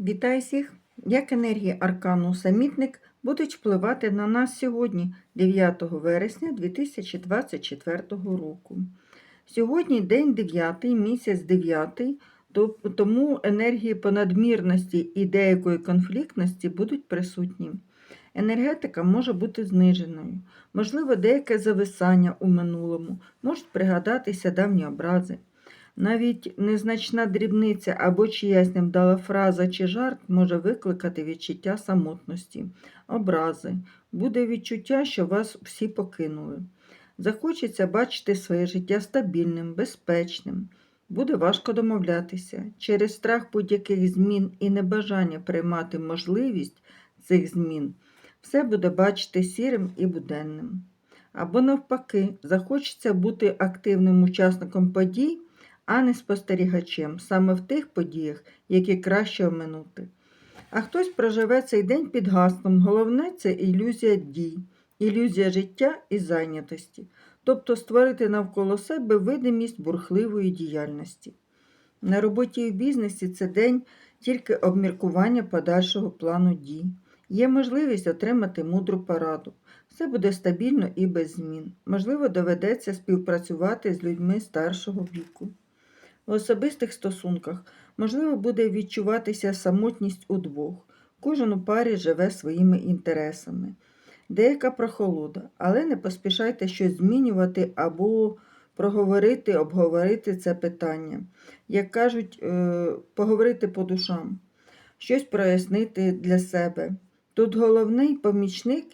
Вітаю всіх! Як енергії аркану самітник будуть впливати на нас сьогодні, 9 вересня 2024 року. Сьогодні день 9, місяць 9, тому енергії понадмірності і деякої конфліктності будуть присутні. Енергетика може бути зниженою, можливо, деяке зависання у минулому, можуть пригадатися давні образи. Навіть незначна дрібниця або чиясь невдала фраза чи жарт може викликати відчуття самотності, образи, буде відчуття, що вас всі покинули. Захочеться бачити своє життя стабільним, безпечним. Буде важко домовлятися. Через страх будь-яких змін і небажання приймати можливість цих змін, все буде бачити сірим і буденним. Або навпаки, захочеться бути активним учасником подій, а не спостерігачем саме в тих подіях, які краще оминути. А хтось проживе цей день під гаслом. Головне це ілюзія дій, ілюзія життя і зайнятості, тобто створити навколо себе видимість бурхливої діяльності. На роботі і в бізнесі це день тільки обміркування подальшого плану дій. Є можливість отримати мудру пораду. Все буде стабільно і без змін. Можливо, доведеться співпрацювати з людьми старшого віку. В особистих стосунках можливо буде відчуватися самотність удвох. Кожен у парі живе своїми інтересами. Деяка прохолода, але не поспішайте щось змінювати або проговорити, обговорити це питання. Як кажуть, е, поговорити по душам, щось прояснити для себе. Тут головний помічник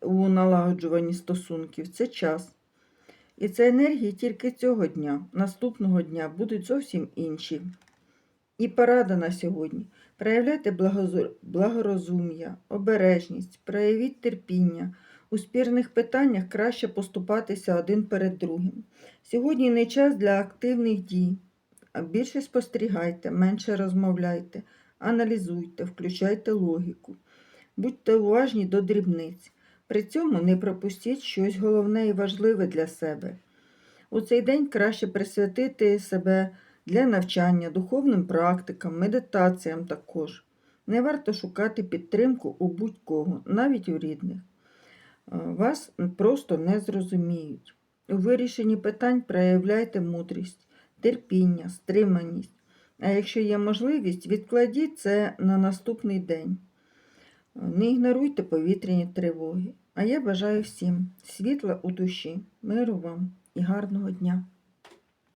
у налагоджуванні стосунків це час. І це енергії тільки цього дня, наступного дня будуть зовсім інші. І порада на сьогодні. Проявляйте благорозум'я, обережність, проявіть терпіння. У спірних питаннях краще поступатися один перед другим. Сьогодні не час для активних дій. Більше спостерігайте, менше розмовляйте, аналізуйте, включайте логіку. Будьте уважні до дрібниць. При цьому не пропустіть щось головне і важливе для себе. У цей день краще присвятити себе для навчання, духовним практикам, медитаціям також. Не варто шукати підтримку у будь-кого, навіть у рідних. Е, Вас просто не зрозуміють. У вирішенні питань проявляйте мудрість, терпіння, стриманість. А якщо є можливість, відкладіть це на наступний день. Не ігноруйте повітряні тривоги. А я бажаю всім світла у душі, миру вам і гарного дня.